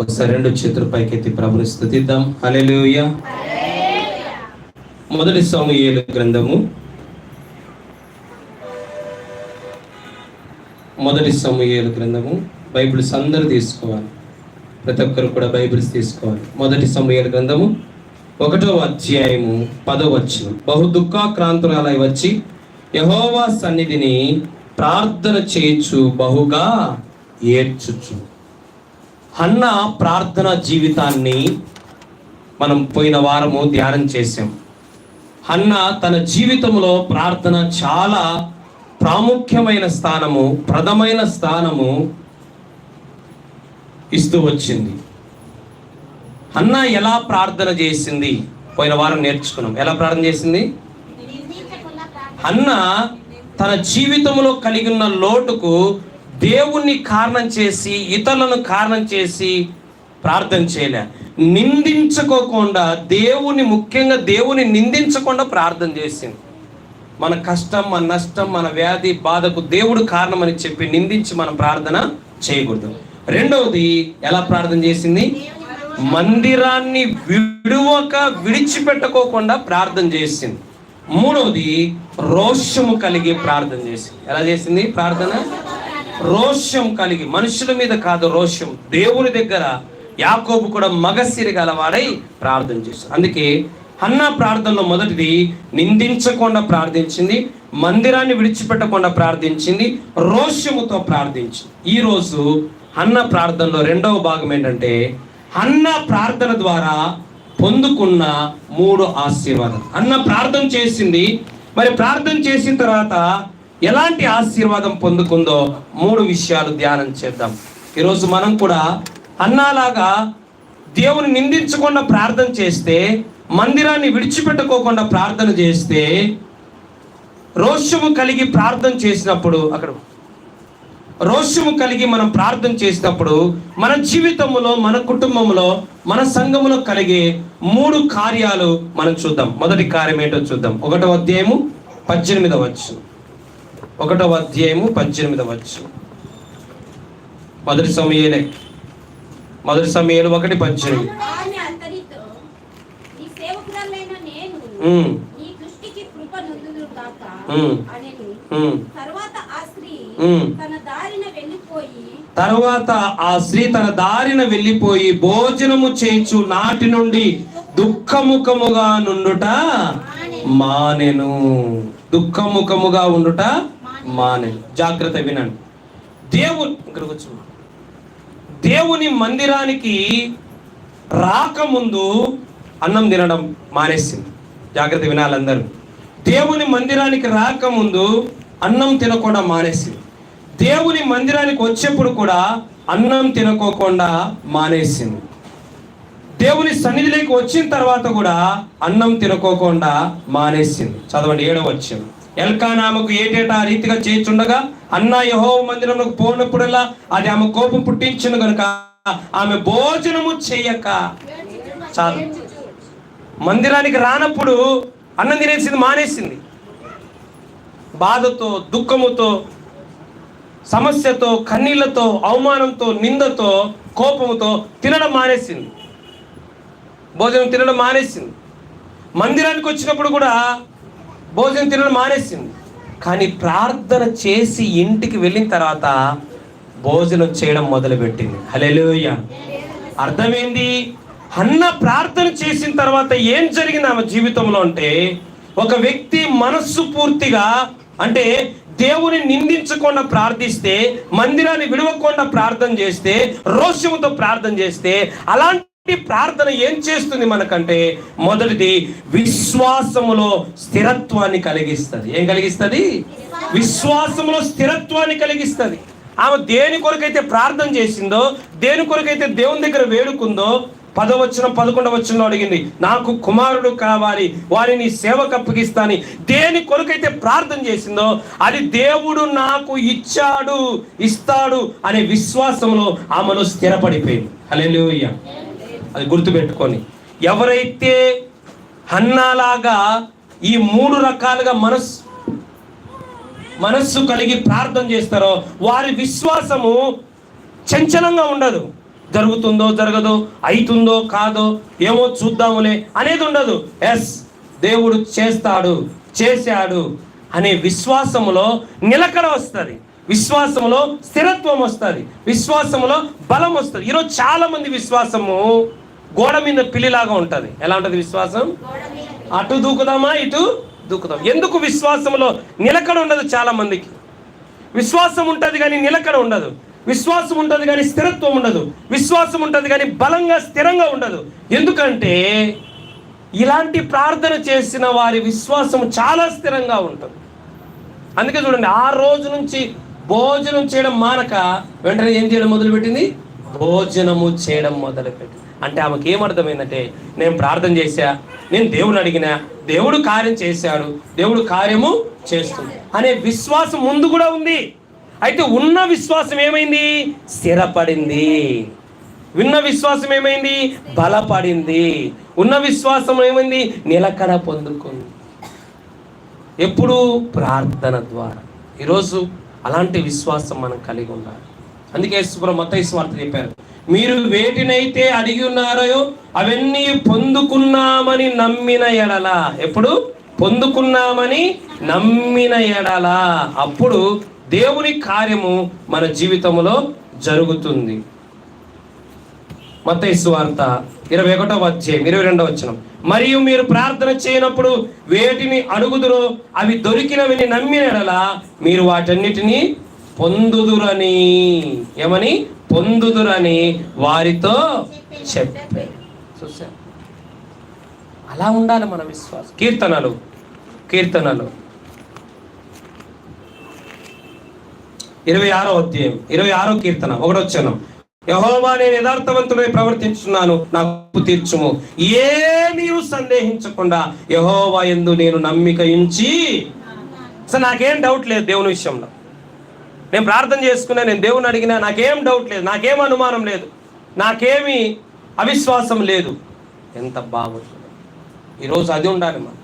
ఒకసారి రెండు చేతుల పైకెత్తి ప్రభుని స్థుతిద్దాం. హల్లెలూయా. మొదటి సమూహేలు గ్రంథము. మొదటి సమూహేలు గ్రంథము. బైబిల్స్ అందరూ తీసుకోవాలి. ప్రతి ఒక్కరు కూడా బైబిల్స్ తీసుకోవాలి. మొదటి సమూహేలు గ్రంథము. ఒకటో అధ్యాయము పదో వచనం. బహు దుఃఖాక్రాంతురాలై వచ్చి యహోవా సన్నిధిని ప్రార్థన చేయొచ్చు బహుగా ఏడ్చుచు. హన్న ప్రార్థన జీవితాన్ని మనం పోయిన వారము ధ్యానం చేసాం హన్న తన జీవితంలో ప్రార్థన చాలా ప్రాముఖ్యమైన స్థానము ప్రథమైన స్థానము ఇస్తూ వచ్చింది. హన్న ఎలా ప్రార్థన చేసింది? పోయిన వారం నేర్చుకున్నాం. ఎలా ప్రార్థన చేసింది? అన్న తన జీవితంలో కలిగి ఉన్న లోటుకు దేవుణ్ణి కారణం చేసి ఇతరులను కారణం చేసి ప్రార్థన చేయలే. నిందించుకోకుండా దేవుని ముఖ్యంగా దేవుని నిందించకుండా ప్రార్థన చేసింది. మన కష్టం మన నష్టం మన వ్యాధి బాధకు దేవుడు కారణమని చెప్పి నిందించి మనం ప్రార్థన చేయకూడదు. రెండవది ఎలా ప్రార్థన చేసింది? మందిరాన్ని విడువక విడిచిపెట్టుకోకుండా ప్రార్థన చేసింది. మూడవది రోషము కలిగి ప్రార్థన చేసింది. ఎలా చేసింది? ప్రార్థన రోషం కలిగి మనుషుల మీద కాదు రోషం. దేవుని దగ్గర యాకోబు కూడా మగసిరి గలవాడై ప్రార్థన చేశారు అందుకే అన్న ప్రార్థనలో మొదటిది నిందించకుండా ప్రార్థించింది మందిరాన్ని విడిచిపెట్టకుండా ప్రార్థించింది రోషముతో ప్రార్థించింది. ఈరోజు అన్న ప్రార్థనలో రెండవ భాగం ఏంటంటే అన్న ప్రార్థన ద్వారా పొందుకున్న మూడు ఆశీర్వాదం అన్న ప్రార్థన చేసింది మరి ప్రార్థన చేసిన తర్వాత ఎలాంటి ఆశీర్వాదం పొందుకుందో మూడు విషయాలు ధ్యానం చేద్దాం. ఈరోజు మనం కూడా అన్నాలాగా దేవుని నిందించకుండా ప్రార్థన చేస్తే మందిరాన్ని విడిచిపెట్టుకోకుండా ప్రార్థన చేస్తే రోషము కలిగి ప్రార్థన చేసినప్పుడు అక్కడ రోషము కలిగి మనం ప్రార్థన చేసినప్పుడు మన జీవితంలో మన కుటుంబంలో మన సంఘములో కలిగే మూడు కార్యాలు మనం చూద్దాం. మొదటి కార్యం ఏంటో చూద్దాం. ఒకటో అధ్యాయము పద్దెనిమిదవ వచ్చు ఒకటవ అధ్యాయము పద్దెనిమిదవ వచ్చు మొదటి సమయలే మొదటి సమయాలు ఒకటి పద్దెనిమిది. తర్వాత ఆ స్త్రీ తన దారిన వెళ్ళిపోయి భోజనము చేయించు నాటి నుండి దుఃఖముఖముగా నుండుట మానెను. దుఃఖముఖముగా ఉండుట మానెను. జాగ్రత్త వినండి. దేవుని ఇక్కడికి వచ్చి దేవుని మందిరానికి రాకముందు అన్నం తినడం మానేసింది. జాగ్రత్త వినాలందరూ దేవుని మందిరానికి రాకముందు అన్నం తినకుండా మానేసింది. దేవుని మందిరానికి వచ్చేప్పుడు కూడా అన్నం తినకోకుండా మానేసింది. దేవుని సన్నిధిలోకి వచ్చిన తర్వాత కూడా అన్నం తినకోకుండా మానేసింది. చదవండి ఏడవ వచ్చాం ఎల్కానామకు ఏటేటా ఆ రీతిగా చేయించుండగా అన్న యహో మందిరంలోకి పోనప్పుడల్లా అది ఆమె కోపం పుట్టించును గనుక ఆమె భోజనము చేయక. చాలు. మందిరానికి రానప్పుడు అన్నం తినేసింది మానేసింది. బాధతో దుఃఖముతో సమస్యతో కన్నీళ్ళతో అవమానంతో నిందతో కోపముతో తినడం మానేసింది. భోజనం తినడం మానేసింది. మందిరానికి వచ్చినప్పుడు కూడా భోజనం తినడం మానేసింది. కానీ ప్రార్థన చేసి ఇంటికి వెళ్ళిన తర్వాత భోజనం చేయడం మొదలుపెట్టింది. హలెలుయ అర్థమైంది? అన్న ప్రార్థన చేసిన తర్వాత ఏం జరిగింది ఆమె జీవితంలో అంటే ఒక వ్యక్తి మనస్సు పూర్తిగా అంటే దేవుని నిందించకుండా ప్రార్థిస్తే మందిరాన్ని విడవకుండా ప్రార్థన చేస్తే రోషముతో ప్రార్థన చేస్తే అలాంటి ప్రార్థన ఏం చేస్తుంది మనకంటే? మొదటిది విశ్వాసములో స్థిరత్వాన్ని కలిగిస్తుంది. ఏం కలిగిస్తుంది? విశ్వాసములో స్థిరత్వాన్ని కలిగిస్తుంది. ఆమె దేని కొరకైతే ప్రార్థన చేసిందో దేని కొరకైతే దేవుని దగ్గర వేడుకుందో పదవచన పదకొండవచనంలో అడిగింది నాకు కుమారుడు కావాలి వారిని సేవకు అప్పగిస్తాని. దేని కొరకైతే ప్రార్థన చేసిందో అది దేవుడు నాకు ఇచ్చాడు ఇస్తాడు అనే విశ్వాసంలో ఆమెలో స్థిరపడిపోయింది. హల్లెలూయా. అది గుర్తుపెట్టుకొని. ఎవరైతే హన్నాలాగా ఈ మూడు రకాలుగా మనస్ మనస్సు కలిగి ప్రార్థన చేస్తారో వారి విశ్వాసము చంచలంగా ఉండదు. జరుగుతుందో జరగదో అవుతుందో కాదో ఏమో చూద్దాములే అనేది ఉండదు. ఎస్ దేవుడు చేస్తాడు చేశాడు అనే విశ్వాసములో నిలకడ వస్తుంది. విశ్వాసంలో స్థిరత్వం వస్తుంది. విశ్వాసములో బలం వస్తుంది. ఈరోజు చాలా మంది విశ్వాసము గోడ మీద పిల్లిలాగా ఉంటుంది. ఎలా ఉంటుంది విశ్వాసం? అటు దూకుదామా ఇటు దూకుదాం ఎందుకు విశ్వాసంలో నిలకడ ఉండదు చాలా మందికి విశ్వాసం ఉంటుంది కానీ నిలకడ ఉండదు. విశ్వాసం ఉంటుంది కానీ స్థిరత్వం ఉండదు. విశ్వాసం ఉంటుంది కానీ బలంగా స్థిరంగా ఉండదు. ఎందుకంటే ఇలాంటి ప్రార్థన చేసిన వారి విశ్వాసం చాలా స్థిరంగా ఉంటుంది. అందుకే చూడండి ఆ రోజు నుంచి భోజనం చేయడం మానక వెంటనే ఏం చేయడం మొదలుపెట్టింది? భోజనము చేయడం మొదలుపెట్టింది. అంటే ఆమెకి ఏమర్థమైందంటే నేను ప్రార్థన చేశా నేను దేవుని అడిగినా దేవుడు కార్యం చేశాడు దేవుడు కార్యము చేస్తుంది. అనే విశ్వాసం ముందు కూడా ఉంది. అయితే ఉన్న విశ్వాసం ఏమైంది? స్థిరపడింది. విన్న విశ్వాసం ఏమైంది? బలపడింది. ఉన్న విశ్వాసం ఏమైంది? నిలకడ పొందుకుంది. ఎప్పుడు? ప్రార్థన ద్వారా. ఈరోజు అలాంటి విశ్వాసం మనం కలిగి ఉండాలి. అందుకే యేసుప్రభు మత వార్త చెప్పారు మీరు వేటినైతే అడిగి ఉన్నారో అవన్నీ పొందుకున్నామని నమ్మిన ఎడల. ఎప్పుడు? పొందుకున్నామని నమ్మిన ఎడల. అప్పుడు దేవుని కార్యము మన జీవితంలో జరుగుతుంది. మత వార్త ఇరవై ఒకటో అధ్యాయం ఇరవై రెండవ వచ్చిన మరియు మీరు ప్రార్థన చేయనప్పుడు వేటిని అడుగుదురో అవి దొరికినవిని నమ్మినడలా మీరు వాటన్నిటిని పొందుదురని. ఏమని? పొందుదురని వారితో చెప్పారు చూసా అలా ఉండాలి మన విశ్వాసం. కీర్తనలు కీర్తనలు. ఇరవై ఆరో అధ్యాయం ఇరవై ఆరో కీర్తన ఒకటొచ్చాను యహోవా నేను యథార్థవంతుడై ప్రవర్తించున్నాను నాకు తీర్చుము. ఏ నీవు సందేహించకుండా యహోవా ఎందు నేను నమ్మిక ఇంచి అసలు నాకేం డౌట్ లేదు దేవుని విషయంలో. నేను ప్రార్థన చేసుకున్నా నేను దేవుని అడిగినా నాకేం డౌట్ లేదు నాకేం అనుమానం లేదు నాకేమి అవిశ్వాసం లేదు. ఎంత బాగుంటుంది. ఈరోజు అది ఉండాలి మనం.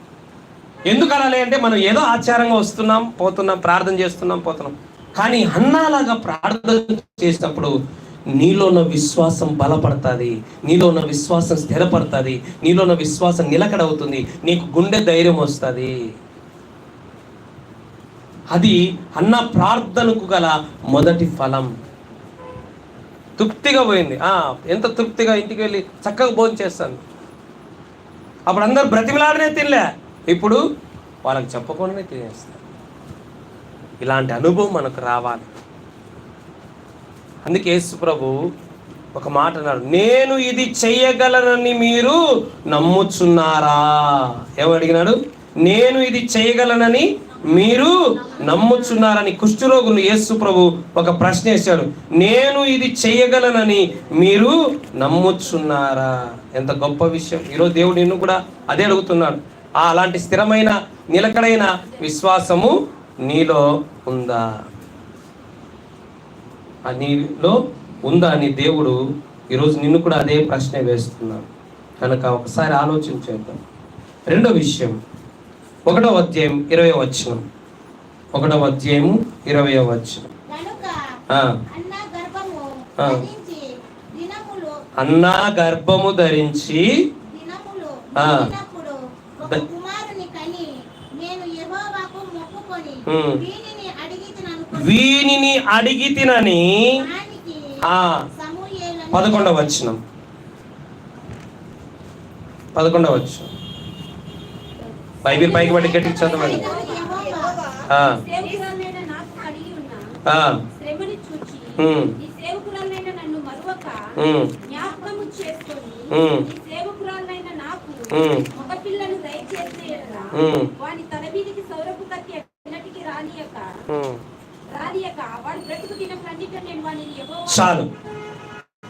ఎందుకు అలాగే అంటే మనం ఏదో ఆచారంగా వస్తున్నాం పోతున్నాం ప్రార్థన చేస్తున్నాం పోతున్నాం. కానీ అన్నాలాగా ప్రార్థన చేసినప్పుడు నీలో ఉన్న విశ్వాసం బలపడుతుంది. నీలో ఉన్న విశ్వాసం స్థిరపడుతుంది. నీలో ఉన్న విశ్వాసం నిలకడవుతుంది. నీకు గుండె ధైర్యం వస్తుంది. అది అన్న ప్రార్థనకు గల మొదటి ఫలం. తృప్తిగా పోయింది. ఎంత తృప్తిగా ఇంటికి వెళ్ళి చక్కగా భోజనం చేస్తాను. అప్పుడు అందరు బ్రతిమిలాడనే తినలే. ఇప్పుడు వాళ్ళకి చెప్పకుండానే తినేస్తారు ఇలాంటి అనుభవం మనకు రావాలి. అందుకే యేసు ప్రభు ఒక మాట అన్నాడు నేను ఇది చేయగలనని మీరు నమ్ముచున్నారా? ఏమడిగినాడు అడిగినాడు? నేను ఇది చేయగలనని మీరు నమ్ముచున్నారని. కుష్ఠరోగులు యేసు ప్రభు ఒక ప్రశ్న వేశాడు నేను ఇది చేయగలనని మీరు నమ్ముచున్నారా? ఎంత గొప్ప విషయం. ఈరోజు దేవుడు నిన్ను కూడా అదే అడుగుతున్నాడు అలాంటి స్థిరమైన నిలకడైన విశ్వాసము నీలో ఉందా? నీలో ఉందా అని దేవుడు ఈరోజు నిన్ను కూడా అదే ప్రశ్న వేస్తున్నాడు. కనుక ఒకసారి ఆలోచించేద్దాం రెండో విషయం ఒకటో అధ్యాయం ఇరవై వచనం. ఒకటో అధ్యాయము ఇరవై వచనం. ఆ, అన్న గర్భము. ధరించి నేను. వీనిని అడిగి తినని పదకొండవ వచనం. పదకొండవ వచనం. బైబిల్ పైకి పట్టి గట్టిగా చదవండి. వాని తల మీదికి సౌరపు కత్తి ఎన్నటికి రానియక? చాలు.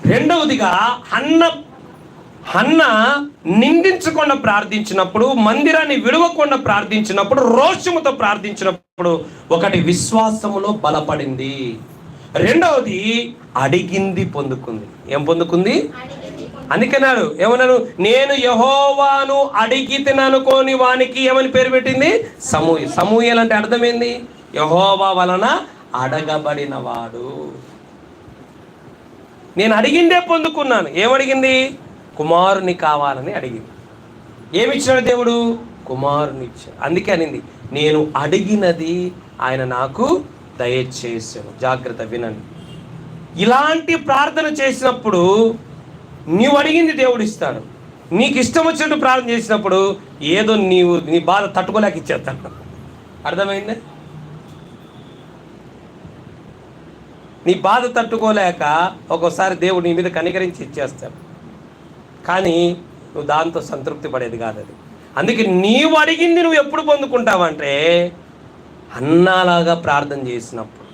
రెండవదిగా అన్న అన్న నిందించకుండా ప్రార్థించినప్పుడు మందిరాన్ని విడవకుండా ప్రార్థించినప్పుడు రోషముతో ప్రార్థించినప్పుడు ఒకటి విశ్వాసములో బలపడింది. రెండవది అడిగింది పొందుకుంది. ఏం పొందుకుంది? అందుకన్నాడు ఏమన్నాడు? నేను యహోవాను అడిగి తిననుకోని వానికి ఏమని పేరు పెట్టింది? సమూహ సమూహలు అంటే అర్థమైంది యహోవా వలన అడగబడినవాడు. నేను అడిగిందే పొందుకున్నాను. ఏమడిగింది? కుమారుని కావాలని అడిగింది. ఏమిచ్చాడు దేవుడు? కుమారుని ఇచ్చాడు అందుకే అనింది నేను అడిగినది ఆయన నాకు దయచేసాను జాగ్రత్త వినండి. ఇలాంటి ప్రార్థన చేసినప్పుడు నీవు అడిగింది దేవుడు ఇస్తాడు నీకు ఇష్టం వచ్చినట్టు ప్రార్థన చేసినప్పుడు ఏదో నీవు నీ బాధ తట్టుకోలేక ఇచ్చేస్తాడు. అర్థమైందా? నీ బాధ తట్టుకోలేక ఒక్కోసారి దేవుడు నీ మీద కనికరించి ఇచ్చేస్తాడు. కానీ నువ్వు దాంతో సంతృప్తి పడేది కాదు అది. అందుకే నీవు అడిగింది నువ్వు ఎప్పుడు పొందుకుంటావంటే అన్నాలాగా ప్రార్థన చేసినప్పుడు.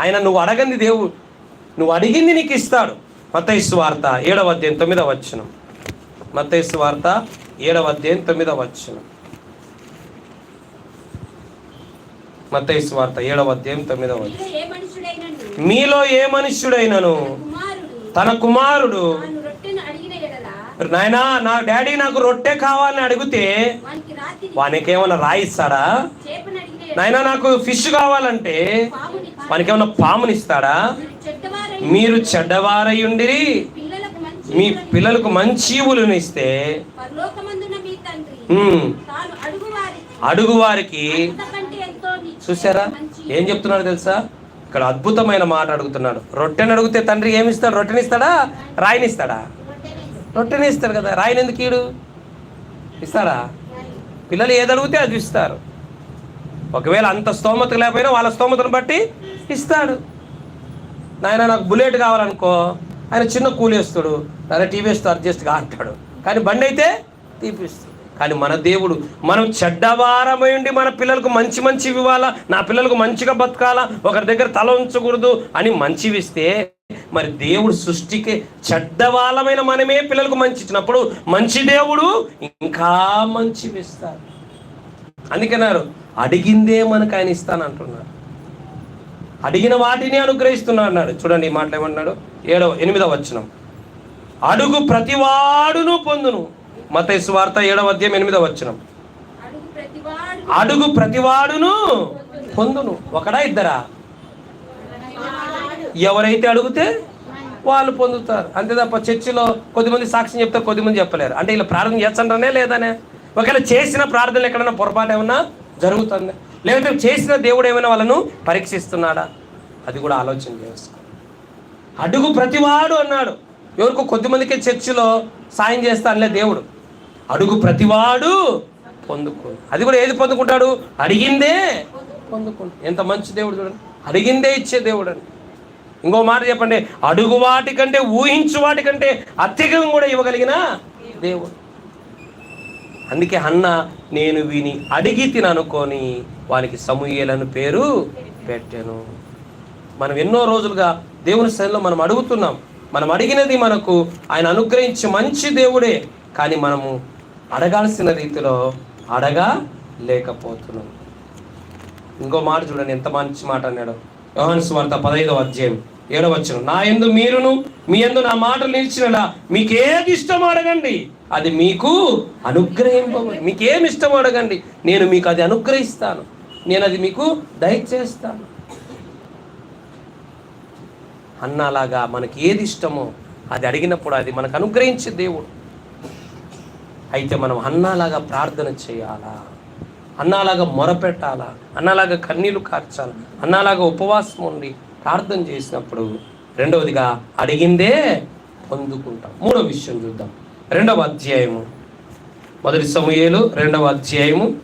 ఆయన నువ్వు అడగంది దేవుడు నువ్వు అడిగింది నీకు ఇస్తాడు. మతైసు వార్త ఏడవ అధ్యాయం తొమ్మిదవ వచ్చినం మతైసు వార్త ఏడవ అధ్యాయం తొమ్మిదవ వచ్చినం మతైసు వార్త ఏడవ అధ్యాయం తొమ్మిదవ వచ్చినం మీలో ఏ మనుష్యుడైనను? తన కుమారుడు. నాయనా నా డాడీ నాకు రొట్టె కావాలని అడిగితే వానికి ఏమైనా రాయిస్తాడా? నాయనా నాకు ఫిష్ కావాలంటే వానికి ఏమైనా పామునిస్తాడా? మీరు చెడ్డవారై మంచి మీ పిల్లలకు మంచి ఇస్తే అడుగు వారికి చూసారా ఏం చెప్తున్నాడు తెలుసా? ఇక్కడ అద్భుతమైన మాట అడుగుతున్నాడు. రొట్టెని అడిగితే తండ్రి ఏమిస్తాడు? రొట్టెనిస్తాడా? రాయినిస్తాడా? రొట్టెని ఇస్తాడు కదా. రాయిని ఎందుకు ఈడు ఇస్తాడా? పిల్లలు ఏది అడిగితే అది ఇస్తారు. ఒకవేళ అంత స్తోమత లేకపోయినా వాళ్ళ స్తోమతను బట్టి ఇస్తాడు. నాయన నాకు బుల్లెట్ కావాలనుకో. ఆయన చిన్న కూలేస్తాడు లేదా టీవీ వేస్తూ అడ్జస్ట్గా అంటాడు కానీ బండి అయితే తీపిస్తాడు. కానీ మన దేవుడు మనం చెడ్డవారమై ఉండి మన పిల్లలకు మంచి మంచి ఇవ్వాలా? నా పిల్లలకు మంచిగా బతకాలా? ఒకరి దగ్గర తల ఉంచకూడదు అని మంచివి ఇస్తే మరి దేవుడు సృష్టికి చెడ్డవాళ్ళమైన మనమే పిల్లలకు మంచి ఇచ్చినప్పుడు మంచి దేవుడు ఇంకా మంచివి ఇస్తారు అందుకన్నారు అడిగిందే మనకు ఆయన ఇస్తానంటున్నాడు అడిగిన వాటిని అనుగ్రహిస్తున్నా అన్నాడు. చూడండి ఈ మాటలు ఏమన్నాడు ఏడవ ఎనిమిదవ వచనం. అడుగు ప్రతివాడును పొందును. మత స్వార్థ ఏడవ అధ్యాయం ఎనిమిదవ వచ్చినం అడుగు ప్రతివాడును పొందును. ఒకడా ఇద్దరా? ఎవరైతే అడిగితే వాళ్ళు పొందుతారు. అంతే తప్ప చర్చిలో కొద్దిమంది సాక్ష్యం చెప్తారు కొద్దిమంది చెప్పలేరు. అంటే ఇలా ప్రార్థన చేస్తుంటానే లేదనే. ఒకవేళ చేసిన ప్రార్థనలు ఎక్కడైనా పొరపాటు ఏమన్నా జరుగుతుంది? లేకపోతే చేసిన దేవుడు ఏమైనా వాళ్ళను పరీక్షిస్తున్నాడా? అది కూడా ఆలోచన చేసుకో. అడుగు ప్రతివాడు అన్నాడు. ఎవరికో కొద్దిమందికి చర్చిలో సాయం చేస్తానులే దేవుడు. అడుగు ప్రతివాడు పొందుకో అది కూడా ఏది పొందుకుంటాడు? అడిగిందే పొందుకుంటాడు. ఎంత మంచి దేవుడు చూడండి. అడిగిందే ఇచ్చే దేవుడు అని ఇంకో మాట చెప్పండి. అడుగు వాటికంటే ఊహించు వాటికంటే అత్యధికం కూడా ఇవ్వగలిగిన దేవుడు. అందుకే అన్న నేను వీని అడిగి తిననుకొని వానికి సమూయేలను పేరు పెట్టాను. మనం ఎన్నో రోజులుగా దేవుని శైలిలో మనం అడుగుతున్నాం. మనం అడిగినది మనకు ఆయన అనుగ్రహించి మంచి దేవుడే. కానీ మనము అడగాల్సిన రీతిలో అడగా లేకపోతున్నాం. ఇంకో మాట చూడండి ఎంత మంచి మాట అన్నాడు. యోహాను సువార్త పదహైదవ అధ్యాయం ఏడవచ్చును నా ఎందు మీరును మీ ఎందు నా మాటలు నిలిచినలా మీకు ఏది ఇష్టం అడగండి. అది మీకు అనుగ్రహింప మీకు ఏమి ఇష్టం అడగండి. నేను మీకు అది అనుగ్రహిస్తాను. నేను అది మీకు దయచేస్తాను. అన్నలాగా మనకి ఏది ఇష్టమో అది అడిగినప్పుడు అది మనకు అనుగ్రహించే దేవుడు. అయితే మనం అన్నాలాగా ప్రార్థన చేయాలా? అన్నాలాగా మొరపెట్టాలా? అన్నాలాగా కన్నీళ్ళు కార్చాలా? అన్నాలాగా ఉపవాసం ఉండి ప్రార్థన చేసినప్పుడు రెండవదిగా అడిగిందే పొందుకుంటాం. మూడో విషయం చూద్దాం. రెండవ అధ్యాయము. మొదటి సమూహేలు రెండవ అధ్యాయము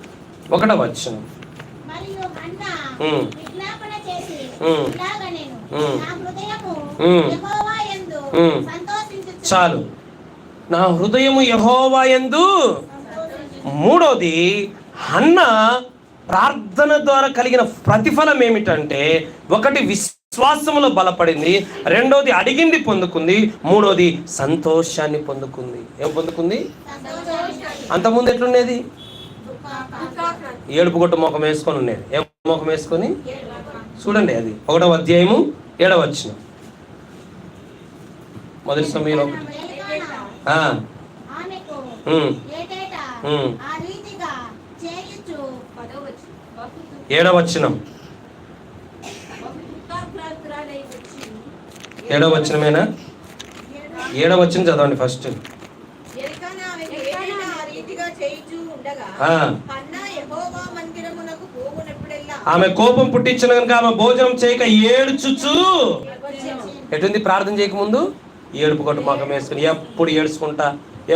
ఒకటవ వచనం. చాలు. నా హృదయము యహోవాయందు మూడోది అన్న ప్రార్థన ద్వారా కలిగిన ప్రతిఫలం ఏమిటంటే ఒకటి విశ్వాసములో బలపడింది రెండోది అడిగింది పొందుకుంది మూడోది సంతోషాన్ని పొందుకుంది. ఏం పొందుకుంది? అంతకుముందు ఎట్లుండేది? ఏడుపు కొట్టు ముఖం వేసుకొని ఉండేది. ఏ ముఖం వేసుకొని? చూడండి అది. ఒకటవ అధ్యాయము ఏడవచ్చిన మొదటి సమయంలో ఒకటి. ఏడవచనం. ఏడవచనమేనా? ఏడవచనం చదవండి ఫస్ట్. ఆమె కోపం పుట్టించిన కనుక ఆమె భోజనం చేయక ఏడుచుచు. ఎటుంది ప్రార్థన చేయకముందు? ఏడుపు కొట్టు మొఖం వేసుకుని ఎప్పుడు ఏడుచుకుంటా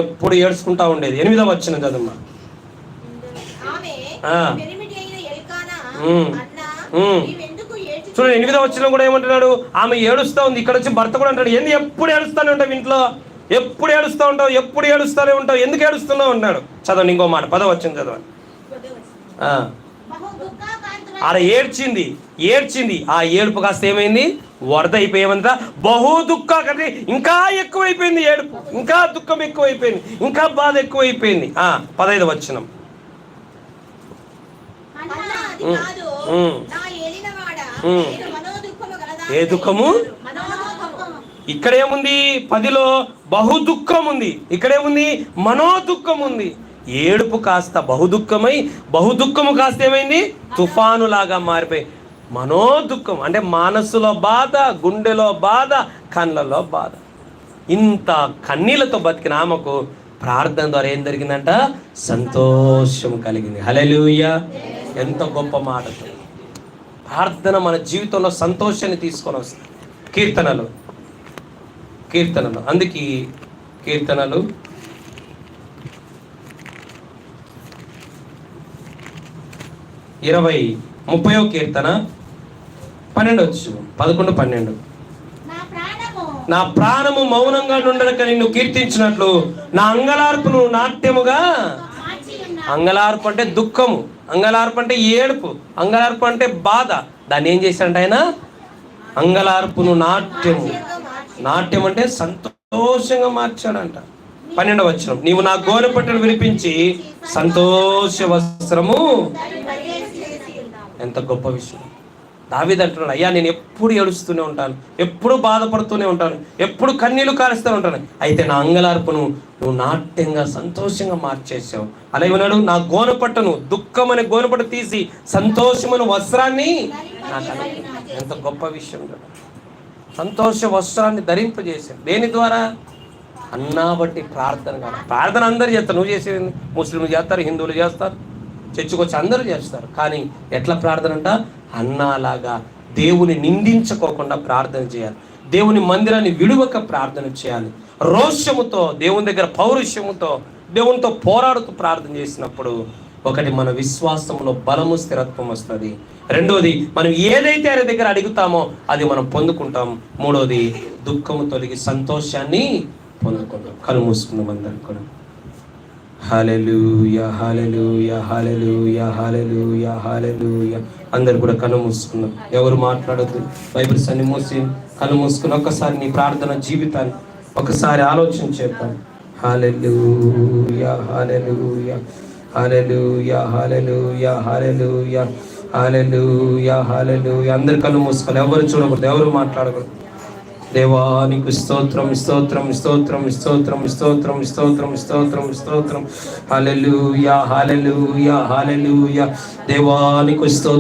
ఎప్పుడు ఏడుచుకుంటా ఉండేది. ఎనిమిదవ వచ్చిన చదమ్మా చూడండి ఎనిమిదవ వచ్చిన కూడా ఏమంటున్నాడు? ఆమె ఏడుస్తా ఉంది. ఇక్కడ వచ్చి భర్త కూడా అంటాడు ఏంది ఎప్పుడు ఏడుస్తానే ఉంటావు ఇంట్లో? ఎప్పుడు ఏడుస్తూ ఉంటావు? ఎప్పుడు ఏడుస్తానే ఉంటావు? ఎందుకు ఏడుస్తున్నావు? అన్నాడు చదవండి ఇంకో మాట. పదవ వచ్చింది చదవండి. ఆడ ఏడ్చింది ఏడ్చింది. ఆ ఏడుపు కాస్త ఏమైంది? వరద అయిపోయేమంత. బహు దుఃఖాకటి ఇంకా ఎక్కువైపోయింది ఏడుపు. ఇంకా దుఃఖం ఎక్కువైపోయింది. ఇంకా బాధ ఎక్కువైపోయింది. ఆ పదహైదు వచ్చినం ఏ దుఃఖము? ఇక్కడేముంది పదిలో బహు దుఃఖం ఉంది. ఇక్కడేముంది మనో దుఃఖం ఉంది. ఏడుపు కాస్త బహుదుఖమై బహుదుఖము కాస్త ఏమైంది? తుఫానులాగా మారిపోయి. మనోదుఖం అంటే మనస్సులో బాధ గుండెలో బాధ కళ్ళలో బాధ. ఇంత కన్నీళ్ళతో బతికిన ఆమెకు ప్రార్థన ద్వారా ఏం జరిగిందంట? సంతోషం కలిగింది. హలెలూయ ఎంత గొప్ప మాట. ప్రార్థన మన జీవితంలో సంతోషాన్ని తీసుకొని వస్తుంది. కీర్తనలు. కీర్తనలు. అందుకే కీర్తనలు. ఇరవై ముప్పయో కీర్తన. పన్నెండు వచ్చు పదకొండు పన్నెండు. నా ప్రాణము. మౌనంగా నుండక నిన్ను కీర్తించినట్లు నా అంగలార్పును నాట్యముగా అంగలార్పు అంటే దుఃఖము అంగలార్పు అంటే ఏడుపు అంగలార్పు అంటే బాధ. దాన్ని ఏం చేశాడంట ఆయన? అంగలార్పును నాట్యము. నాట్యం అంటే సంతోషంగా మార్చాడంట. పన్నెండవ వచనం. నీవు నా గోనె పట్టను వినిపించి సంతోష వస్త్రము ఎంత గొప్ప విషయం. దావీదు అంటున్నాడు అయ్యా నేను ఎప్పుడు ఏడుస్తూనే ఉంటాను ఎప్పుడు బాధపడుతూనే ఉంటాను ఎప్పుడు కన్నీళ్ళు కారుస్తూనే ఉంటాను. అయితే నా అంగలార్పును నువ్వు నాట్యంగా సంతోషంగా మార్చేసావు అలా ఉన్నాడు నా గోనపట్టను దుఃఖం అనే గోనపట్టు తీసి సంతోషమైన వస్త్రాన్ని నాకు ఎంత గొప్ప విషయం కదా. సంతోష వస్త్రాన్ని ధరింపజేశాడు. దేని ద్వారా? అన్నా బట్టి ప్రార్థన కాదు. ప్రార్థన అందరు చేస్తారు. నువ్వు చేసేది ముస్లింలు చేస్తారు హిందువులు చేస్తారు చర్చికొచ్చి అందరూ చేస్తారు. కానీ ఎట్లా ప్రార్థన అంట? అన్నాలాగా దేవుని నిందించుకోకుండా ప్రార్థన చేయాలి. దేవుని మందిరాన్ని విడువక ప్రార్థన చేయాలి. రోషముతో దేవుని దగ్గర పౌరుషముతో దేవునితో పోరాడుతూ ప్రార్థన చేసినప్పుడు ఒకటి మన విశ్వాసంలో బలము స్థిరత్వం వస్తుంది. రెండోది మనం ఏదైతే ఆయన దగ్గర అడుగుతామో అది మనం పొందుకుంటాం. మూడోది దుఃఖము తొలగి సంతోషాన్ని పొందుకుంటాం. కళ్ళు మూసుకుందాం అందరం కూడా. Hallelujah hallelujah hallelujah hallelujah hallelujah అందరు కూడా కళ్ళు మూసుకున్నారు ఎవరు మాట్లాడద్దు? బైబిల్స్ అన్ని మూసి కళ్ళు మూసుకుని ఒక్కసారి నీ ప్రార్థన జీవితాన్ని ఒకసారి ఆలోచన చేద్దాం. Hallelujah hallelujah hallelujah hallelujah hallelujah hallelujah hallelujah అందరు కళ్ళు మూసుకోవాలి. ఎవరు చూడకూడదు? ఎవరు మాట్లాడకూడదు? దేవానికి స్తోత్రం స్తోత్రం స్తోత్రం స్తోత్రం స్తోత్రం స్తోత్రం స్తోత్రం స్తోత్రం. హలెలుయా హలెలుయా హలెలుయా దేవానికి స్తోత్రం.